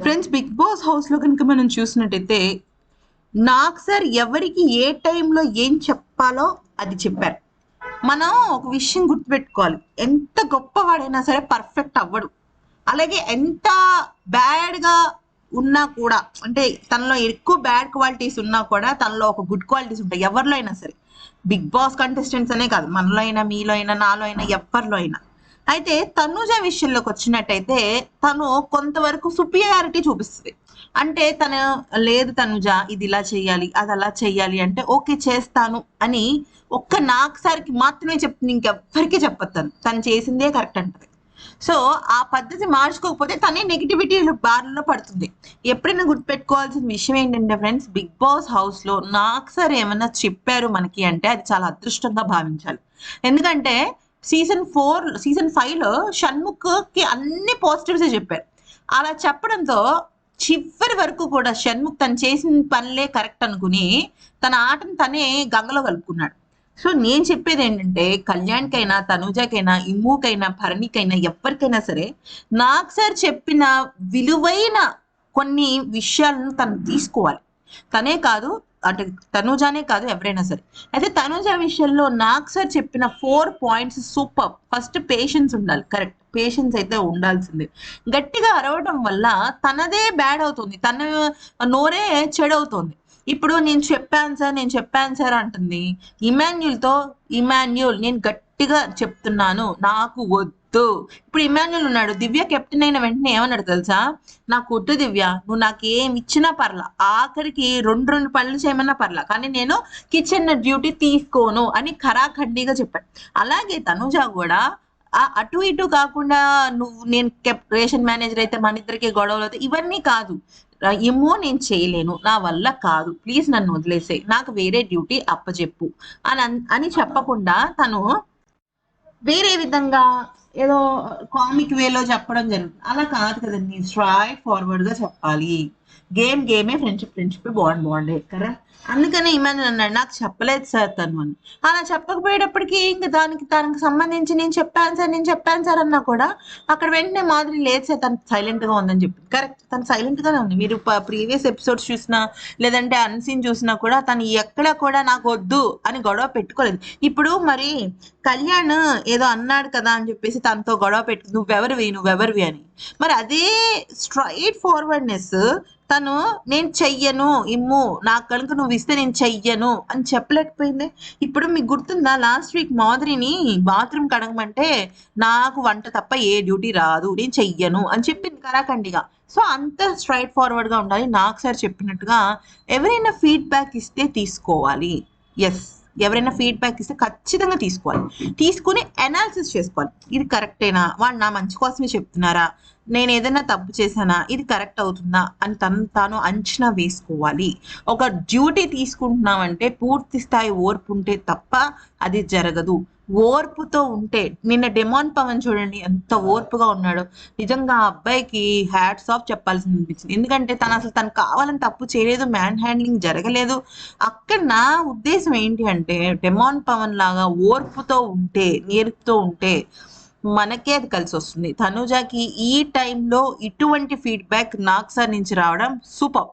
Friends big boss హౌస్లో కనుక మనం చూసినట్టయితే నాకు సార్ ఎవరికి ఏ టైంలో ఏం చెప్పాలో అది చెప్పారు. మనం ఒక విషయం గుర్తుపెట్టుకోవాలి. ఎంత గొప్పవాడైనా సరే పర్ఫెక్ట్ అవ్వడు. అలాగే ఎంత బ్యాడ్గా ఉన్నా కూడా అంటే తనలో ఎక్కువ బ్యాడ్ క్వాలిటీస్ ఉన్నా కూడా తనలో ఒక గుడ్ క్వాలిటీస్ ఉంటాయి. ఎవరిలో అయినా సరే. బిగ్ బాస్ కంటెస్టెంట్స్ అనే కాదు. మనలో అయినా మీలో అయినా నాలో అయినా ఎవరిలో అయినా. అయితే తనుజ విషయంలోకి వచ్చినట్టయితే తను కొంతవరకు సుపీరియారిటీ చూపిస్తుంది. అంటే తను లేదు తనుజ ఇది ఇలా చెయ్యాలి అది అలా చెయ్యాలి అంటే ఓకే చేస్తాను అని ఒక్క నాకుసారికి మాత్రమే చెప్తుంది ఇంకెవ్వరికీ చెప్పొద్దాను. తను తను చేసిందే కరెక్ట్ అంటది. సో ఆ పద్ధతి మార్చుకోకపోతే తనే నెగిటివిటీ బార్లో పడుతుంది. ఎప్పుడైనా గుర్తుపెట్టుకోవాల్సిన విషయం ఏంటంటే ఫ్రెండ్స్ బిగ్ బాస్ హౌస్లో నాకు సార్ ఏమైనా చెప్పారు మనకి అంటే అది చాలా అదృష్టంగా భావించాలి. ఎందుకంటే సీజన్ ఫోర్ సీజన్ ఫైవ్ షణ్ముఖ్కి షణ్ముఖ్కి అన్ని పాజిటివ్స్ చెప్పారు. అలా చెప్పడంతో చివరి వరకు కూడా షణ్ముఖ్ తను చేసిన పనులే కరెక్ట్ అనుకుని తన ఆటను తనే గంగలో కలుపుకున్నాడు. సో నేను చెప్పేది ఏంటంటే కళ్యాణ్కైనా తనుజకైనా ఇమ్ముకైనా భరణికైనా ఎవరికైనా సరే నాకు సార్ చెప్పిన విలువైన కొన్ని విషయాలను తను తీసుకోవాలి. తనే కాదు అంటే తనూజానే కాదు ఎవరైనా సరే. అయితే తనూజ విషయంలో నాకు సార్ చెప్పిన four points super. First patience ఉండాలి. కరెక్ట్. పేషెన్స్ అయితే ఉండాల్సిందే. గట్టిగా అరవడం వల్ల తనదే బ్యాడ్ అవుతుంది. తన నోరే చెడవుతుంది. ఇప్పుడు నేను చెప్పాను సార్ నేను చెప్పాను సార్ అంటుంది. ఇమాన్యుల్తో ఇమాన్యుల్ నేను గట్టిగా చెప్తున్నాను నాకు వద్దు. ఇప్పుడు ఇమాన్యుల్ ఉన్నాడు దివ్య కెప్టెన్ అయిన వెంటనే ఏమన్నాడు తెలుసా? నాకు వద్దు దివ్య నువ్వు నాకు ఏమి ఇచ్చినా పర్లా. ఆఖరికి రెండు రెండు పనులు చేయమన్నా పర్లా. కానీ నేను కిచెన్ డ్యూటీ తీసుకోను అని ఖరాఖండిగా చెప్పాడు. అలాగే తనుజ కూడా అటు ఇటు కాకుండా నువ్వు నేను రేషన్ మేనేజర్ అయితే మన ఇద్దరికి గొడవలు అవుతాయి. ఇవన్నీ కాదు. ఏమో నేను చేయలేను నా వల్ల కాదు. ప్లీజ్ నన్ను వదిలేసే నాకు వేరే డ్యూటీ అప్పచెప్పు అని అని చెప్పకుండా తను వేరే విధంగా ఏదో కామిక్ వేలో చెప్పడం జరుగుతుంది. అలా కాదు కదండి స్ట్రైట్ ఫార్వర్డ్గా చెప్పాలి. గేమ్ గేమే ఫ్రెండ్షిప్ ఫ్రెండ్షిప్ బాండ్ బాండే కదా? అందుకని ఇమాన్ అన్నాడు నాకు చెప్పలేదు సార్ తను అని. అలా చెప్పకపోయేటప్పటికి ఇంకా దానికి దానికి సంబంధించి నేను చెప్పాను సార్ నేను చెప్పాను సార్ అన్నా కూడా అక్కడ వెంటనే మాదిరి లేదు సార్ తను సైలెంట్గా ఉందని చెప్పి. కరెక్ట్ తను సైలెంట్గానే ఉంది. మీరు ప్రీవియస్ ఎపిసోడ్స్ చూసినా లేదంటే అన్సీన్ చూసినా కూడా తను ఎక్కడ కూడా నాకు వద్దు అని గొడవ పెట్టుకోలేదు. ఇప్పుడు మరి కళ్యాణ్ ఏదో అన్నాడు కదా అని చెప్పేసి తనతో గొడవ పెట్టు నువ్వెవరివి? నువ్వెవరివి? అని. మరి అదే స్ట్రైట్ ఫార్వర్డ్నెస్ తను నేను చెయ్యను ఇమ్ము నాకు కనుక నువ్వు ఇస్తే నేను చెయ్యను అని చెప్పలేకపోయింది. ఇప్పుడు మీకు గుర్తుందా లాస్ట్ వీక్ మాధురిని బాత్రూమ్ కడగమంటే నాకు వంట తప్ప ఏ డ్యూటీ రాదు నేను చెయ్యను అని చెప్పింది కరాఖండిగా. సో అంత స్ట్రైట్ ఫార్వర్డ్గా ఉండాలి. నాకు సార్ చెప్పినట్టుగా ఎవరైనా ఫీడ్బ్యాక్ ఇస్తే తీసుకోవాలి. ఎస్ ఎవరైనా ఫీడ్బ్యాక్ ఇస్తే ఖచ్చితంగా తీసుకోవాలి. తీసుకుని అనాలిసిస్ చేసుకోవాలి. ఇది కరెక్టేనా వాళ్ళు నా మంచి కోసమే చెప్తున్నారా? నేను ఏదైనా తప్పు చేశానా? ఇది కరెక్ట్ అవుతుందా? అని తను తాను అంచనా వేసుకోవాలి. ఒక డ్యూటీ తీసుకుంటున్నామంటే పూర్తి స్థాయి ఓర్పు ఉంటే తప్ప అది జరగదు. ఓర్పుతో ఉంటే నిన్న డెమాన్ పవన్ చూడండి ఎంత ఓర్పుగా ఉన్నాడో. నిజంగా ఆ అబ్బాయికి హ్యాట్స్ ఆఫ్ చెప్పాల్సి అనిపించింది. ఎందుకంటే తను అసలు తను కావాలని తప్పు చేయలేదు మ్యాన్ హ్యాండ్లింగ్ జరగలేదు. అక్కడ నా ఉద్దేశం ఏంటి అంటే డెమాన్ పవన్ లాగా ఓర్పుతో ఉంటే నేర్పుతో ఉంటే మనకే అది కలిసి వస్తుంది. తనుజాకి ఈ టైంలో ఇటువంటి ఫీడ్బ్యాక్ నాకు సార్ నుంచి రావడం సూపర్.